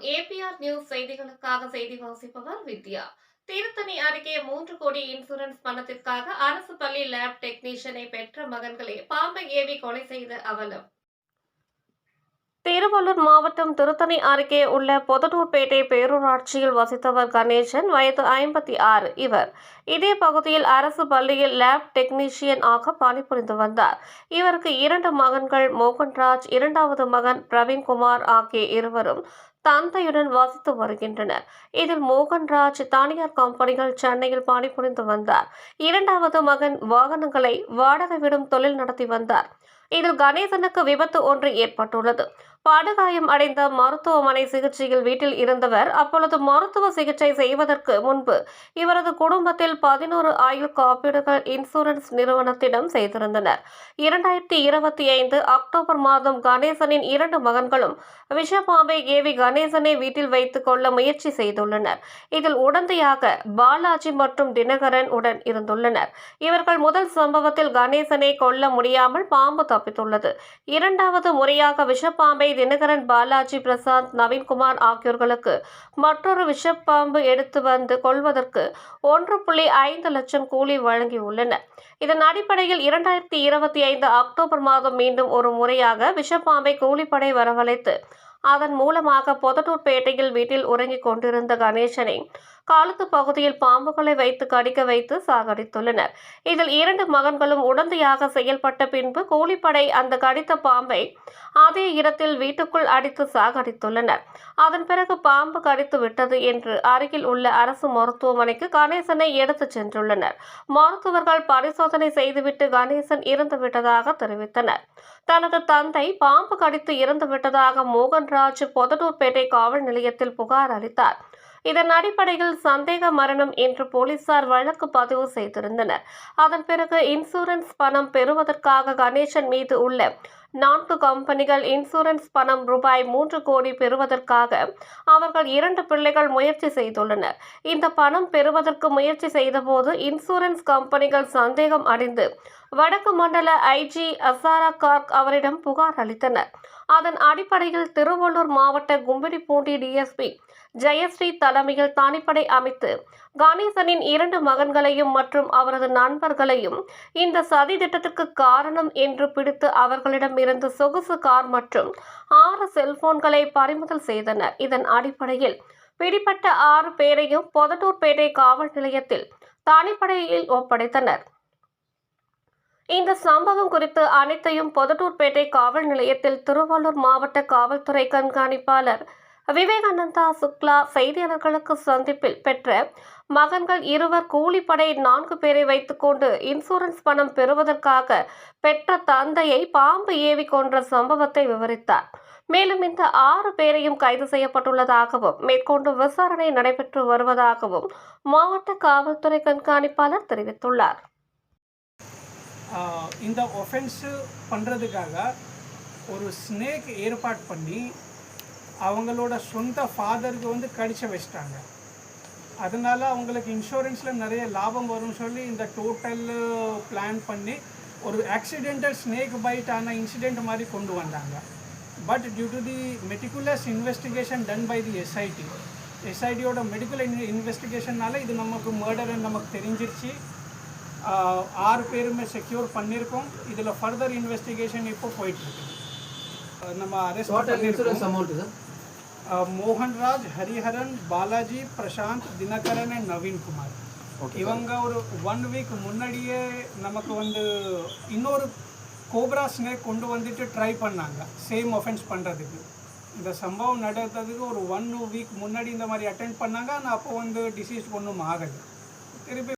APR news செய்திகளுக்காக செய்தி வாசிப்பவர் வித்யா. திருத்தணி அருகே மூன்று கோடி இன்சூரன்ஸ் பணத்திற்காக அரசு பள்ளி லேப் டெக்னீஷியனை பெற்ற மகன்களை பாம்பை ஏவி கொலை செய்த அவலம். திருவள்ளூர் மாவட்டம் திருத்தணி அருகே உள்ள பொதட்டூர்பேட்டை பேரூராட்சியில் வசித்தவர் கணேசன் வயது ஐம்பத்தி ஆறு. இவர் இதே பகுதியில் அரசு பள்ளியில் லேப் டெக்னீஷியன் ஆக பணிபுரிந்து வந்தார். இவருக்கு இரண்டு மகன்கள் மோகன்ராஜ் இரண்டாவது மகன் பிரவீன்குமார் ஆகிய இருவரும் தந்தையுடன் வசித்து வருகின்றனர். இதில் மோகன்ராஜ் தனியார் கம்பெனிகள் சென்னையில் பணிபுரிந்து வந்தார். இரண்டாவது மகன் வாகனங்களை வாடகை விடும் தொழில் நடத்தி வந்தார். இதில் கணேசனுக்கு விபத்து ஒன்று ஏற்பட்டுள்ளது. படுகாயம் அடைந்த மருத்துவமனை சிகிச்சையில் வீட்டில் இருந்தவர் அப்பொழுது மருத்துவ சிகிச்சை செய்வதற்கு முன்பு இவரது குடும்பத்தில் பதினோரு ஆயுள் காப்பீடுகள் இன்சூரன்ஸ் நிறுவனத்திடம் செய்திருந்தனர். இரண்டாயிரத்தி இருபத்தி ஐந்து அக்டோபர் மாதம் கணேசனின் இரண்டு மகன்களும் விஷபாம்பை ஏவி கணேசனை வீட்டில் வைத்துக் கொள்ள முயற்சி செய்துள்ளனர். இதில் உடந்தையாக பாலாஜி மற்றும் தினகரன் உடன் இருந்துள்ளனர். இவர்கள் முதல் சம்பவத்தில் கணேசனை கொல்ல முடியாமல் பாம்பு தப்பித்துள்ளது. இரண்டாவது முறையாக விஷப்பாம்பை தினகரன் பாலாஜி பிரசாந்த் நவீன்குமார் ஆகியோர்களுக்கு மற்றொரு விஷப்பாம்பு எடுத்து வந்து கொள்வதற்கு ஒன்று புள்ளி ஐந்து லட்சம் கூலி வழங்கியுள்ளனர் இதன் அடிப்படையில் இரண்டாயிரத்தி இருபத்தி ஐந்து அக்டோபர் மாதம் மீண்டும் ஒரு முறையாக விஷப்பாம்பை கூலிப்படை வரவழைத்து அதன் மூலமாக பொதட்டூர்பேட்டையில் வீட்டில் உறங்கிக் கொண்டிருந்த கணேசனை காலத்து பகுதியில் பாம்புகளை வைத்து கடிக்க வைத்து சாகடித்துள்ளனர். இதில் இரண்டு மகன்களும் உடந்தையாக செயல்பட்ட பின்பு கூலிப்படை அந்த கடித்த பாம்பை அதே இடத்தில் வீட்டுக்குள் அடித்து சாகடித்துள்ளனர். அதன் பிறகு பாம்பு கடித்து விட்டது என்று அருகில் உள்ள அரசு மருத்துவமனைக்கு கணேசனை எடுத்துச் சென்றுள்ளனர். மருத்துவர்கள் பரிசோதனை செய்துவிட்டு கணேசன் இறந்து விட்டதாக தெரிவித்தனர். தனது தந்தை பாம்பு கடித்து இறந்து விட்டதாக மோகன்ராஜ் பொதட்டூர்பேட்டை காவல் நிலையத்தில் புகார் அளித்தார். இதன் அடிப்படையில் சந்தேக மரணம் என்று போலீசார் வழக்கு பதிவு செய்திருந்தனர். அதன் பிறகு இன்சூரன்ஸ் பணம் பெறுவதற்காக கணேசன் மீது உள்ள நான்கு கம்பெனிகள் இன்சூரன்ஸ் பணம் ரூபாய் மூன்று கோடி பெறுவதற்காக அவர்கள் இரண்டு பிள்ளைகள் முயற்சி செய்துள்ளனர். இந்த பணம் பெறுவதற்கு முயற்சி செய்தபோது இன்சூரன்ஸ் கம்பெனிகள் சந்தேகம் அடைந்து வடக்கு மண்டல ஐஜி அசாரா கார்க் அவரிடம் புகார் அளித்தனர். அதன் அடிப்படையில் திருவள்ளூர் மாவட்ட கும்பிடிப்பூண்டி டிஎஸ்பி ஜெயஸ்ரீ தலைமையில் தனிப்படை அமைத்து கணேசனின் இரண்டு மகன்களையும் மற்றும் அவரது நண்பர்களையும் இந்த சதி திட்டத்திற்கு காரணம் என்று பிடித்து அவர்களிடம் இருந்து சொகுசு கார் மற்றும் ஆறு செல்போன்களை பறிமுதல் செய்தனர். இதன் அடிப்படையில் பிடிப்பட்ட ஆறு பேரையும் பொதட்டூர்பேட்டை காவல் நிலையத்தில் தனிப்படையில் ஒப்படைத்தனர். இந்த சம்பவம் குறித்து அனைத்தையும் பொதட்டூர்பேட்டை காவல் நிலையத்தில் திருவள்ளூர் மாவட்ட காவல்துறை கண்காணிப்பாளர் விவேகானந்தா சுக்லா செய்தியாளர்களுக்கு சந்திப்பில் பெற்ற மகன்கள் இருவர் கூலிப்படை நான்கு பேரை வைத்துக்கொண்டு இன்சூரன்ஸ் பணம் பெறுவதற்காக பெற்ற தந்தையை பாம்பு ஏவி கொன்ற சம்பவத்தை விவரித்தார். மேலும் இந்த ஆறு பேரையும் கைது செய்யப்பட்டுள்ளதாகவும் மேற்கொண்டு விசாரணை நடைபெற்று வருவதாகவும் மாவட்ட காவல்துறை கண்காணிப்பாளர் தெரிவித்துள்ளார். இந்த ஒஃபென்ஸு பண்ணுறதுக்காக ஒரு ஸ்னேக் ஏற்பாடு பண்ணி அவங்களோட சொந்த ஃபாதருக்கு வந்து கடிச்சு வச்சிட்டாங்க. அதனால் அவங்களுக்கு இன்சூரன்ஸில் நிறைய லாபம் வரும்னு சொல்லி இந்த டோட்டல் பிளான் பண்ணி ஒரு ஆக்சிடென்டல் ஸ்னேக் பைட் ஆன இன்சிடெண்ட் மாதிரி கொண்டு வந்தாங்க. But due to the meticulous investigation done by the SIT எஸ்ஐடியோட medical in இன்வெஸ்டிகேஷனால இது நமக்கு மர்டர் நமக்கு தெரிஞ்சிருச்சு. ஆறு பேருமே செக்யூர் பண்ணியிருக்கோம். இதில் ஃபர்தர் இன்வெஸ்டிகேஷன் இப்போ போயிட்டுருக்கு நம்ம அரெஸ்ட் பண்ணியிருக்கோம். amount sir Mohanraj Hariharan Balaji Prashanth Dhinakaran and Naveen Kumar இவங்க ஒரு ஒன் வீக் முன்னாடியே நமக்கு வந்து இன்னொரு கோப்ரா ஸ்னேக் கொண்டு வந்துட்டு ட்ரை பண்ணாங்க சேம் ஒஃபென்ஸ் பண்ணுறதுக்கு இந்த சம்பவம் நடந்ததுக்கு ஒரு ஒன் வீக் முன்னாடி இந்த மாதிரி அட்டென்ட் பண்ணாங்க ஆனால் அப்போ வந்து டிசீஸ் ஒன்றும் ஆகலை திருப்பி